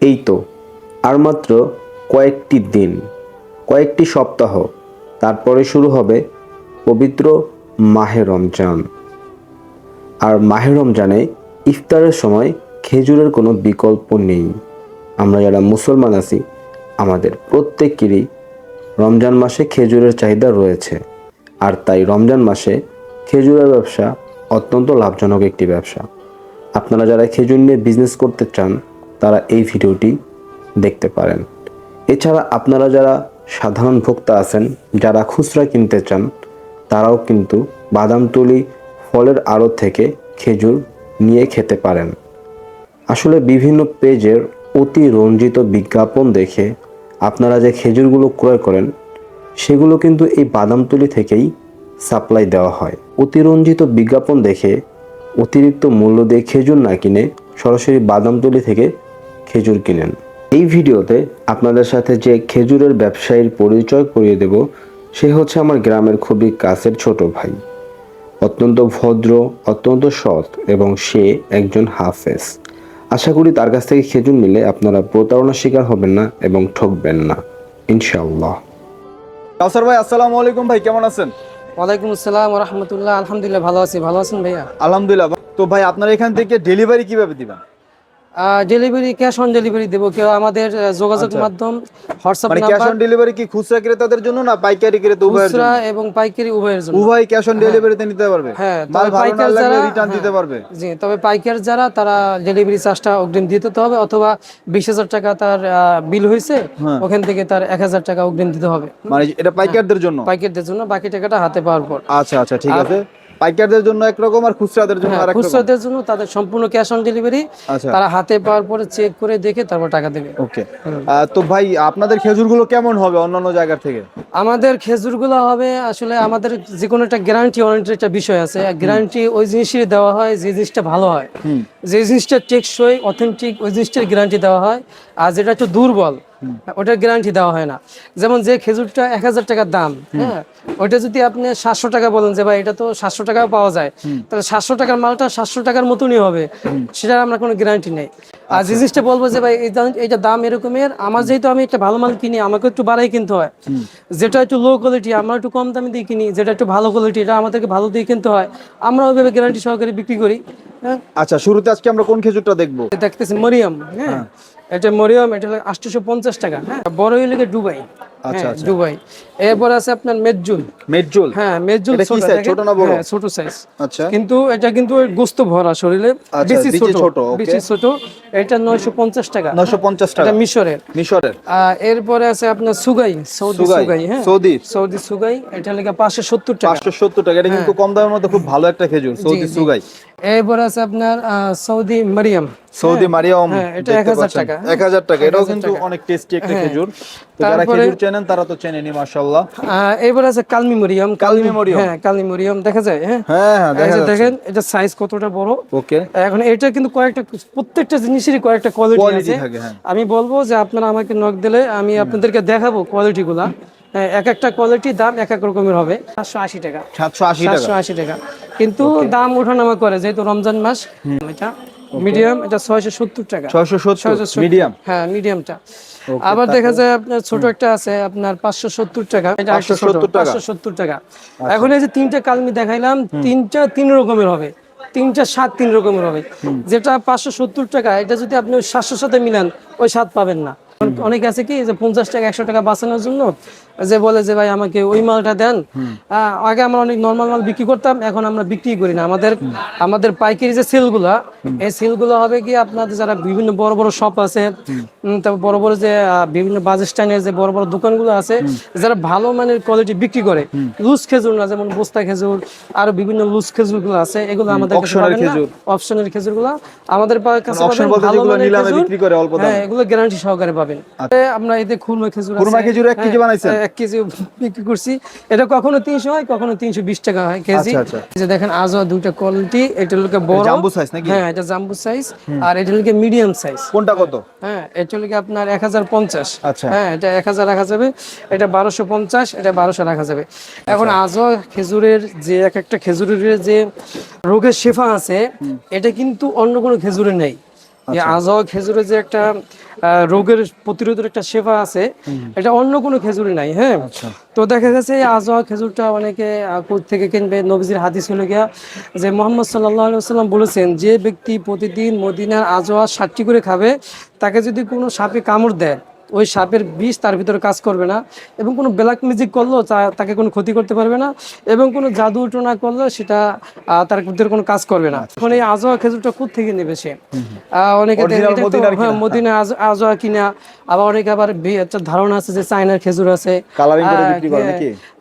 এই তো, আর মাত্র কয়েকটি দিন, কয়েকটি সপ্তাহ। তারপরে শুরু হবে পবিত্র মাহে রমজান। আর মাহে রমজানে ইফতারের সময় খেজুরের কোনো বিকল্প নেই। আমরা যারা মুসলমান আছি, আমাদের প্রত্যেকেরই রমজান মাসে খেজুরের চাহিদা রয়েছে। আর তাই রমজান মাসে খেজুরের ব্যবসা অত্যন্ত লাভজনক একটি ব্যবসা। আপনারা যারা খেজুর নিয়ে বিজনেস করতে চান তারা এই ভিডিওটি দেখতে পারেন। এছাড়া আপনারা যারা সাধারণ ভোক্তা আছেন, যারা খুচরা কিনতে চান, তারাও কিন্তু বাদামতলি ফলের আড়ত থেকে খেজুর নিয়ে খেতে পারেন। আসলে বিভিন্ন পেজের অতি রঞ্জিত বিজ্ঞাপন দেখে আপনারা যে খেজুরগুলো ক্রয় করেন, সেগুলো কিন্তু এই বাদামতলি থেকেই সাপ্লাই দেওয়া হয়। অতিরঞ্জিত বিজ্ঞাপন দেখে অতিরিক্ত মূল্য দিয়ে খেজুর না কিনে সরাসরি বাদামতলি থেকে খেজুর কিনেন। এই ভিডিওতে আপনাদের সাথে যে খেজুরের ব্যবসায়ীর পরিচয় করিয়ে দেব সে হচ্ছে আমার গ্রামের খুবই কাছের ছোট ভাই। অত্যন্ত ভদ্র অত্যন্ত সৎ এবং সে একজন হাফেজ। আশা করি তার কাছ থেকে খেজুর নিলে আপনারা প্রতারণার শিকার হবেন না এবং ঠকবেন না ইনশাআল্লাহ। কাউসার ভাই আসসালামু আলাইকুম ভাই কেমন আছেন? ওয়ালাইকুম আসসালাম রহমতুল্লাহ আলহামদুলিল্লাহ ভালো আছি ভালো আছেন ভাইয়া? আলহামদুলিল্লাহ। তো ভাই আপনারা এখান থেকে ডেলিভারি কীভাবে দিবেন? ডেলিভারি ক্যাশ অন ডেলিভারি দেবো। কেউ আমাদের যোগাযোগ আচ্ছা। মাধ্যম হোয়াটসঅ্যাপ মানে ক্যাশ অন ডেলিভারি কি খুচরা ক্রেতাদের জন্য না পাইকারি ক্রেতা উভয়ের জন্য? খুচরা এবং পাইকারি উভয়ের জন্য। উভয় ক্যাশ অন ডেলিভারিতে নিতে পারবে? হ্যাঁ, মাল ভালো না লাগলে যারা- রিটার্ন হ্যাঁ। দিতে পারবে? জি তবে পাইকার যারা তারা ডেলিভারি চার্জটা অগ্রিম দিতে তো হবে অথবা বিশ হাজার টাকা তার বিল হয়েছে হ্যাঁ। ওখান থেকে তার এক হাজার টাকা অগ্রিম দিতে হবে। মানে এটা পাইকারদের জন্য? পাইকারদের জন্য বাকি টাকাটা হাতে পাওয়ার পর। আচ্ছা আচ্ছা ঠিক আছে। পাইকারদের জন্য একরকম আর খুচরাদের জন্য হ্যাঁ আরেক রকম খুচরাদের জন্য তাদের সম্পূর্ণ ক্যাশ অন ডেলিভারি তারা হাতে পাওয়ার পরে চেক করে দেখে তারপর টাকা দেবে। ওকে তো ভাই আপনাদের খেজুরগুলো কেমন হবে অন্যান্য জায়গার থেকে? আমাদের খেজুরগুলো হবে আসলে আমাদের যে কোনো একটা গ্যারান্টি ওয়ারেন্টির একটা বিষয় আছে। গ্যারান্টি ওই জিনিসই দেওয়া হয় যে জিনিসটা ভালো হয়। যে জিনিসটা টেকসই অথেন্টিক ওই জিনিসটার গ্যারান্টি দেওয়া হয়। আর যেটা একটু দুর্বল ওটার গ্যারান্টি দেওয়া হয় না। যেমন যে খেজুরটা এক হাজার টাকার দাম হ্যাঁ ওইটা যদি আপনি সাতশো টাকা বলেন যে ভাই এটা তো সাতশো টাকাও পাওয়া যায়। তাহলে সাতশো টাকার মালটা সাতশো টাকার মতনই হবে। সেটার আমরা কোনো গ্যারান্টি নেই। আর যে জিনিসটা বলব যে ভাই দাম- এইটা দাম এরকমের। আমার যেহেতু আমি একটা ভালো মাল কিনি আমাকে একটু বাড়াই কিনতে হয়। যেটা একটু লো কোয়ালিটি আমরা একটু কম দামে দিয়ে কিনি যেটা একটু ভালো কোয়ালিটি এটা আমাদেরকে ভালো দিয়ে কিনতে হয়। আমরা ওইভাবে গ্যারান্টি সহকারে বিক্রি করি হ্যাঁ। আচ্ছা শুরুতে আজকে আমরা কোন খেজুরটা দেখব? দেখতেছি মরিয়াম হ্যাঁ। এটা মরিয়াম এটা হলো আটশোশো পঞ্চাশ টাকা হ্যাঁ? বড় হইলে দুবাই আচ্ছা, হ্যাঁ, দুবাই। এরপর আছে আপনার মেজুল মেজুল হ্যাঁ মেজুল ছোট size? দেখেন? ছোট না বড়? হ্যাঁ, ছোট সাইজ আচ্ছা। কিন্তু এটা কিন্তু গোস্ত ভরা শরীরে আচ্ছা, বেশি বেশি ছোট ছোট, বেশি ছোট। এটা নয়শো পঞ্চাশ টাকা। এটা মিশরের। এরপরে আছে আপনার সুগাই সৌদি সুগাই, হ্যাঁ? সৌদি। সৌদি সুগাই এটা লেগে পাঁচশো সত্তর টাকা। পাঁচশো সত্তর টাকা। এটা কিন্তু কম দামের মধ্যে খুব ভালো একটা খেজুর সৌদি সুগাই। এরপরে আছে আপনার সৌদি মারিয়াম। সৌদি মারিয়াম হ্যাঁ, এটা দেখতে 1000 পাচ্ছেন। টাকা। 1000 টাকা এটাও কিন্তু অনেক টেস্টি একটা হ্যাঁ। খেজুর। যারা খেজুর চেনেন তারা তো চেনেনি মাশাআল্লাহ। আহ, এরপরে আছে কালমি মরিয়াম। কালমি মরিয়ম। হ্যাঁ কালমি মরিয়াম দেখা যায় হ্যাঁ? হ্যাঁ হ্যাঁ দেখা যে যাচ্ছে। দেখেন এটা সাইজ কতটা বড়। ওকে এখন এটা কিন্তু কয়েকটা প্রত্যেকটা জিনিসেরই কয়েকটা কোয়ালিটি আছে। হ্যাঁ। আমি বলব যে আপনারা আমাকে নক দিলে আমি আপনাদেরকে দেখাবো কোয়ালিটি গুলা। হ্যাঁ, এক একটা কোয়ালিটি দাম এক এক রকমের হবে। সাতশো আশি টাকা। 780 টাকা। সাতশো আশি টাকা। কিন্তু দাম ওঠানামা করে যেহেতু রমজান মাস এটা মিডিয়াম এটা ছয়শো সত্তর টাকা। 670 মিডিয়াম হ্যাঁ মিডিয়ামটা আবার দেখা যায় আপনার ছোট একটা আছে আপনার পাঁচশো সত্তর টাকা। এটা 570 পাঁচশো সত্তর টাকা। এখন এই যে তিনটা কালমি দেখাইলাম তিনটা তিন রকমের হবে। তিনটা স্বাদ তিন রকমের হবে। যেটা পাঁচশো সত্তর টাকা এটা যদি আপনি সাতশোর সাথে মিলান ওই স্বাদ পাবেন না। অনেক আছে কি যে পঞ্চাশ টাকা একশো টাকা বাঁচানোর জন্য যে বলে যে ভাই আমাকে ওই মালটা দেন আগে আমরা অনেক নর্মাল মাল বিক্রি করতাম এখন আমরা বিক্রি করি না আমাদের আমাদের পাইকারি যে সেলগুলা এই সেলগুলো হবে কি আপনাদের যারা বিভিন্ন বড় বড় শপ আছে তারপর বড় বড় যে বিভিন্ন বাস স্ট্যান্ডের যে বড় বড় দোকানগুলো আছে যারা ভালো মানের কোয়ালিটি বিক্রি করে লুজ খেজুর না যেমন বস্তা খেজুর আরও বিভিন্ন লুজ খেজুরগুলো আছে এগুলো আমাদের না খেজুর। অপশনের খেজুরগুলো আমাদের কাছে ভালো মানের খেজুর। দামে। হ্যাঁ এগুলো গ্যারান্টি সহকারে পাবেন আমরা এতে খুরমা খেজুর। খেজুর এক কেজি হ্যাঁ, বানাইছেন? এক কেজি বিক্রি করছি। এটা কখনো তিনশো হয় কখনো তিনশো বিশ টাকা হয় কেজি। আচ্ছা, আচ্ছা। যে দেখেন আজও দুইটা কোয়ালিটি এটা হলো বড়। জাম্বো size নাকি? হ্যাঁ এটা জাম্বু সাইজ আর এটা হলো মিডিয়াম সাইজ কোনটা কত? হ্যাঁ এটা হলো আপনার এক হাজার পঞ্চাশ। আচ্ছা। হ্যাঁ এটা এক হাজার রাখা যাবে। এটা বারোশো পঞ্চাশ এটা বারোশো রাখা যাবে। এখন। আজও খেজুরের যে এক একটা খেজুরের যে রোগের শেফা আছে এটা কিন্তু অন্য কোনো খেজুরে নেই। আজওয়া খেজুরে যে একটা রোগের প্রতিরোধের একটা সেবা আছে এটা অন্য কোনো খেজুরে নাই হ্যাঁ? তো দেখা গেছে এই আজওয়া খেজুরটা অনেকে কোথা থেকে কিনবে নবীজির হাদিস হলো গিয়া যে মোহাম্মদ সাল্লাহ সাল্লাম বলেছেন যে ব্যক্তি প্রতিদিন মদিনার আজওয়া ষাটটি করে খাবে তাকে যদি কোনো সাপে কামড় দেয় ওই সাপের বিষ তার ভিতরে কাজ করবে না এবং কোনো ব্ল্যাক ম্যাজিক করলেও তাকে কোনো ক্ষতি করতে পারবে না এবং কোনো জাদু টোনা করলেও সেটা তার ভিতরে কোনো কাজ করবে না। এখন এই আজোয়া খেজুরটা কোথা থেকে নেবে সে? অনেকে হ্যাঁ মদিনা আজ- আজোয়া কিনা। আবার অনেকে আবার একটা ধারণা আছে যে চায়নার খেজুর আছে। হ্যাঁ।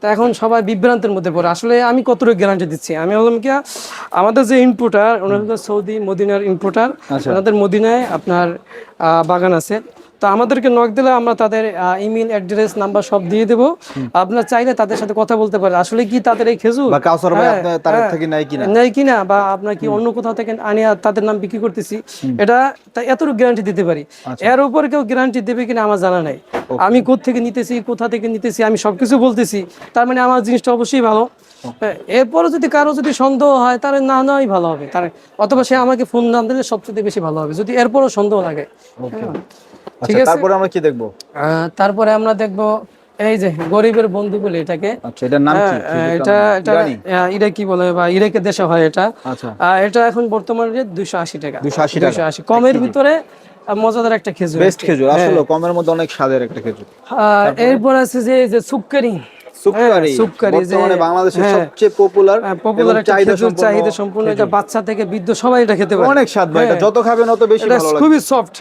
তা এখন সবাই বিভ্রান্তের মধ্যে পড়ে। আসলে আমি কতটুকু গ্যারান্টি দিচ্ছি? আমি বললাম কি আমাদের যে ইম্পোর্টার ওনার সৌদি মদিনার ইম্পোর্টার আচ্ছা। ওনাদের মদিনায় আপনার আহ, বাগান আছে। তো আমাদেরকে নক দিলে আমরা তাদের ইমেল অ্যাড্রেস নাম্বার সব দিয়ে দেবো। আপনার চাইলে তাদের সাথে কথা বলতে পারেন। আসলে কি তাদের এই খেজুর? বা কাউসার ভাই হ্যাঁ, আপনার তার হ্যাঁ। থেকে নাই কিনা? নেই কিনা বা আপনার কি অন্য কোথাও থেকে আনিয়া তাদের নাম বিক্রি করতেছি? এটা তা এতটুকু গ্যারান্টি দিতে পারি। আচ্ছা। এর উপর কেউ গ্যারান্টি দেবে কিনা আমার জানা নাই। আমি কোথা থেকে নিতেছি কোথা থেকে নিতেছি আমি সবকিছু বলতেছি। তার মানে আমার জিনিসটা অবশ্যই ভালো। হ্যাঁ, এরপরও যদি কারও যদি সন্দেহ হয় তাহলে না নেওয়াই ভালো হবে। তার অথবা সে আমাকে ফোন নাম দিলে সবচেয়ে বেশি ভালো হবে যদি এরপরও সন্দেহ লাগে। ঠিক আচ্ছা আছে? তারপরে আমরা কি দেখব? তারপরে আমরা দেখব এই যে গরিবের বন্ধু বলে এটাকে। আচ্ছা এটার নাম কি? হ্যাঁ, এটা এটা আহ, ইরা কি বলে বা ইরাকের দেশে হয় এটা। আচ্ছা। এটা এখন বর্তমানে যে দুইশো আশি টাকা। 280 টাকা। 280 কমের ভিতরে মজাদার একটা খেজুর। বেস্ট খেজুর। আসলে কমের মধ্যে অনেক স্বাদের একটা খেজুর। এরপর আছে যে এই যে সুক্কারি। সুক্কারি সুক্কারি যে বর্তমানে বাংলাদেশের সবচেয়ে পপুলার পপুলার চাহিদা সম্পূর্ণ এটা বাচ্চা থেকে বৃদ্ধ সবাই এটা খেতে পারে। অনেক স্বাদ ভাই এটা যত খাবেন অত বেশি ভালো লাগে খুবই সফট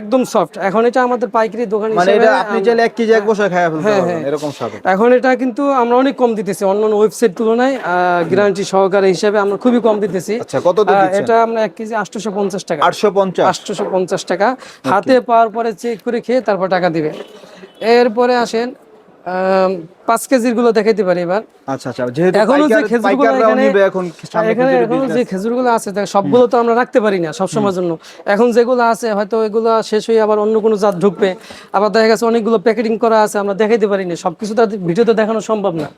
একদম সফট এখন এটা আমাদের পাইকারি দোকান মানে এটা আপনি চাইলে এক কেজি এক বছর খাইয়া ফেলতে পারবেন এরকম স্বাদ এখন এটা কিন্তু আমরা অনেক কম দিতেছি অন্যান্য ওয়েবসাইট তুলনায় গ্যারান্টি সহকারে হিসেবে আমরা খুবই কম দিতেছি। আচ্ছা কত এটা আমরা এক কেজি আটশোশো পঞ্চাশ টাকা। টাকা। হাতে পাওয়ার পরে চেক করে খেয়ে তারপর টাকা দিবে। এরপরে আসেন পাঁচ কেজিরগুলো দেখাইতে পারি এবার। আচ্ছা আচ্ছা যেহেতু এখনও যে খেজুরগুলো এখানে এখন সামনে এখানে যে খেজুরগুলো আছে সবগুলো তো আমরা রাখতে পারি না সবসময়ের জন্য। এখন যেগুলো আছে হয়তো এগুলো শেষ হয়ে আবার অন্য কোনো জাত ঢুকবে। আবার দেখা গেছে অনেকগুলো প্যাকেটিং করা আছে আমরা দেখাইতে পারি না। সবকিছু তো ভিডিওতে দেখানো সম্ভব না।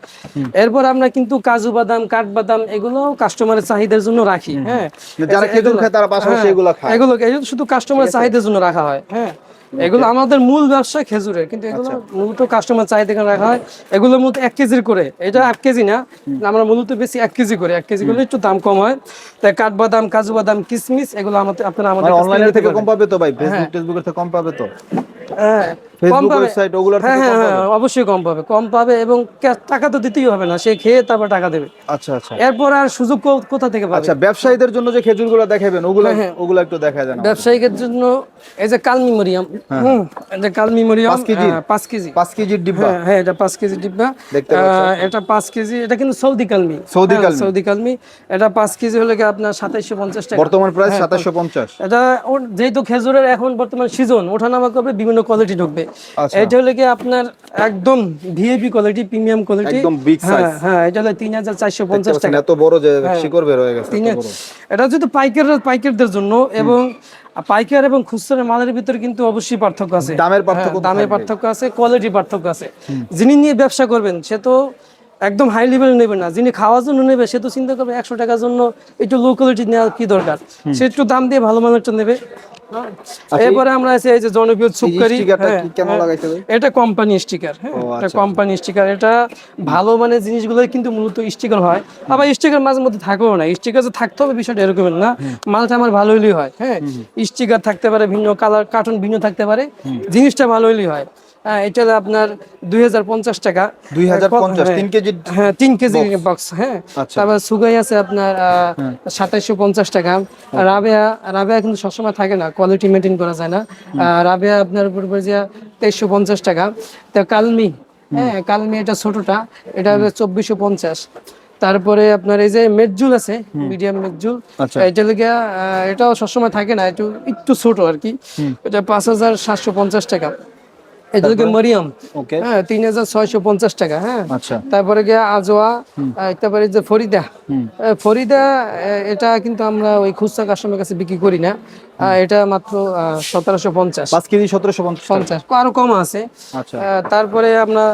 এরপর আমরা কিন্তু কাজু বাদাম কাঠবাদাম এগুলো কাস্টমারের চাহিদার জন্য রাখি হ্যাঁ। যারা খেজুর খায় তারা পাশাপাশি হ্যাঁ, এগুলো খায়। এগুলো শুধু কাস্টমারের চাহিদার জন্য রাখা হয় হ্যাঁ। এগুলো আমাদের মূল ব্যবসা খেজুরের কিন্তু এগুলো আচ্ছা। মূলত কাস্টমার চাহিদা কেন রাখা হয়? এগুলো মূলত এক কেজির করে এটা এক কেজি না আমরা মূলত বেশি এক কেজি করে এক কেজি করলে একটু দাম কম হয়। তাই কাঠবাদাম কাজু বাদাম কিসমিস এগুলো আমাদের আপনারা আমাদের অনলাইনে থেকে অনলাইনের থেকে কম পাবে তো ভাই? ফেসবুক টেসবুকের থেকে কম পাবে তো? হ্যাঁ, ফেসবুক ওয়েবসাইট ওগুলোর হ্যাঁ হ্যাঁ হ্যাঁ অবশ্যই কম পাবে। কম পাবে এবং টাকা তো দিতেই হবে না। সে খেয়ে তারপর টাকা দেবে। আচ্ছা আচ্ছা। এরপর আর সুযোগ কোথা থেকে পাবে? আচ্ছা ব্যবসায়ীদের জন্য যে খেজুর খেজুরগুলো দেখাবেন ওগুলো ওগুলো একটু দেখা যায় না ব্যবসায়িকের জন্য এই যে কালমি মরিয়াম। হুম এই যে কালমি মরিয়াম পাঁচ কেজির? আহ, পাঁচ কেজি। পাঁচ কেজির ডিব্বা। হ্যাঁ এটা পাঁচ কেজি ডিব্বা। দেখতে এটা পাঁচ কেজি। এটা কিন্তু সৌদি কালমি। সৌদি কালমি। সৌদি কালমি। এটা পাঁচ কেজি হলে কি আপনার সাতাইশো পঞ্চাশ টাকা? বর্তমান প্রাইস হ্যাঁ, সাতাশশো পঞ্চাশ। এটা ওর যেহেতু খেজুরের এখন বর্তমান সিজন ওঠানামা করবে বিভিন্ন কোয়ালিটি ঢুকবে। এটা হলে কি আপনার একদম ভিআইপি কোয়ালিটি প্রিমিয়াম কোয়ালিটি একদম big হ্যাঁ size। হ্যাঁ এটা হলো তিন হাজার চারশো পঞ্চাশ টাকা। এত বড় যে শিকড় বের হয়ে গেছে। এটা পাইকার পাইকারদের জন্য এবং পাইকার এবং খুচরা মালের ভিতরে কিন্তু অবশ্যই পার্থক্য আছে। দামের পার্থক্য হ্যাঁ, দামের পার্থক্য আছে কোয়ালিটির পার্থক্য আছে। যিনি নিয়ে ব্যবসা করবেন সে তো একদম হাই লেভেল নেবে না। যিনি খাওয়ার জন্য নেবে সে তো চিন্তা করবে একশো টাকার জন্য একটু লো কোয়ালিটি নেওয়া কি দরকার? সে একটু দাম দিয়ে ভালো মানেরটা নেবে। হ্যাঁ। এরপরে আমরা আছে এই যে জনপ্রিয় সুপকারি হ্যাঁ, হ্যাঁ। এটা কোম্পানি স্টিকার হ্যাঁ এটা আচ্ছা, কোম্পানি স্টিকার এটা ভালো মানে জিনিসগুলো কিন্তু মূলত স্টিকার হয়। আবার স্টিকার মাঝে মধ্যে থাকেও না। স্টিকার যে থাকতে হবে বিষয়টা এরকম না। মালটা আমার ভালো হইলেই হয় হ্যাঁ। স্টিকার থাকতে পারে ভিন্ন কালার কার্টুন ভিন্ন থাকতে পারে। জিনিসটা ভালো হইলেই হয় হ্যাঁ। এটা হলো আপনার দুই হাজার পঞ্চাশ টাকা। 2050, হ্যাঁ, তিন কেজির হ্যাঁ তিন কেজি বক্স হ্যাঁ। আচ্ছা। তারপর সুগাই আছে আপনার সাতাইশশো পঞ্চাশ টাকা। রাবেয়া রাবেয়া কিন্তু সবসময় থাকে না কোয়ালিটি মেনটেন করা যায় না। রাবেয়া আপনার উপর উপর যে তেইশশো পঞ্চাশ টাকা। তো কালমি হ্যাঁ কালমি এটা ছোটটা এটা হবে চব্বিশশো পঞ্চাশ। তারপরে আপনার এই যে মেজুল আছে মিডিয়াম মেজুল আচ্ছা। এটা লেগে এটাও সবসময় থাকে না একটু একটু ছোট আর কি। এটা পাঁচ হাজার সাতশো পঞ্চাশ টাকা। মরিয়াম? হ্যাঁ তিন হাজার ছয়শো পঞ্চাশ টাকা হ্যাঁ। আচ্ছা। তারপরে গিয়ে আজোয়া তারপরে যে ফরিদা। ফরিদা এটা কিন্তু আমরা ওই খুচরা কাস্টমার কাছে বিক্রি করি না। এটা মাত্র সতেরোশো পঞ্চাশ। পাঁচ কেজি সতেরোশো পঞ্চাশ পঞ্চাশ। আরও কম আছে। আচ্ছা। তারপরে আমরা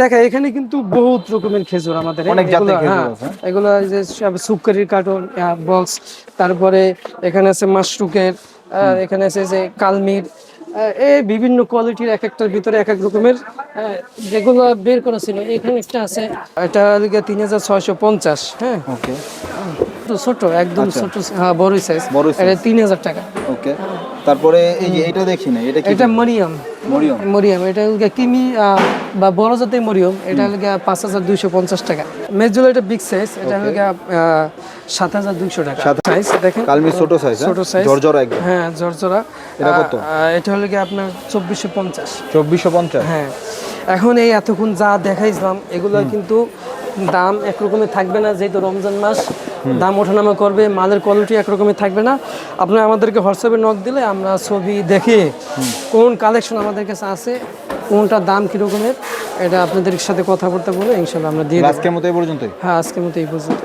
দেখা এখানে কিন্তু বহুত রকমের খেজুর আমাদের। এগুলো, হ্যাঁ, আছে। যে সব সুকারির কার্টন বক্স তারপরে এখানে আছে মাশরুকের এখানে আছে যে কালমির এই বিভিন্ন কোয়ালিটির এক একটার ভিতরে এক এক রকমের যেগুলো বের করা ছিল এখানে একটা আছে এটা লিগে তিন হাজার ছয়শো পঞ্চাশ হ্যাঁ। ওকে তো ছোট একদম ছোট হ্যাঁ বড়ই সাইজ আচ্ছা। বড় এটা তিন হাজার টাকা। ওকে। তারপরে এই যে এটা দেখি না এটা কি? এটা মরিয়াম। মরিয়ম। মরিয়াম এটা হচ্ছে কিমি বা বড় জাতের মরিয়ম এটা হলো গিয়া পাঁচ হাজার দুইশো পঞ্চাশ টাকা। মেজুলো এটা বিগ সাইজ এটা হলো গিয়া সাত হাজার দুইশো টাকা। সাইজ দেখেন। কালমি ছোট সাইজ ছোট size। জর্জরা একদম। হ্যাঁ জর্জরা এটা কত? এটা হলো গিয়ে আপনার চব্বিশশো পঞ্চাশ। চব্বিশশো পঞ্চাশ? হ্যাঁ। এখন এই এতক্ষণ যা দেখাইছিলাম এগুলো কিন্তু দাম একরকমের থাকবে না যেহেতু রমজান মাস। দাম ওঠানামা করবে মালের কোয়ালিটি একরকমের থাকবে না। আপনারা আমাদেরকে হোয়াটসঅ্যাপে নক দিলে আমরা ছবি দেখে কোন কালেকশন আমাদের কাছে আছে কোনটা দাম কীরকমের এটা আপনাদের সাথে কথা বলতে বলে ইনশাল্লাহ আমরা দিয়ে। আজকের মতো এই পর্যন্তই। হ্যাঁ আজকের মতো এই পর্যন্ত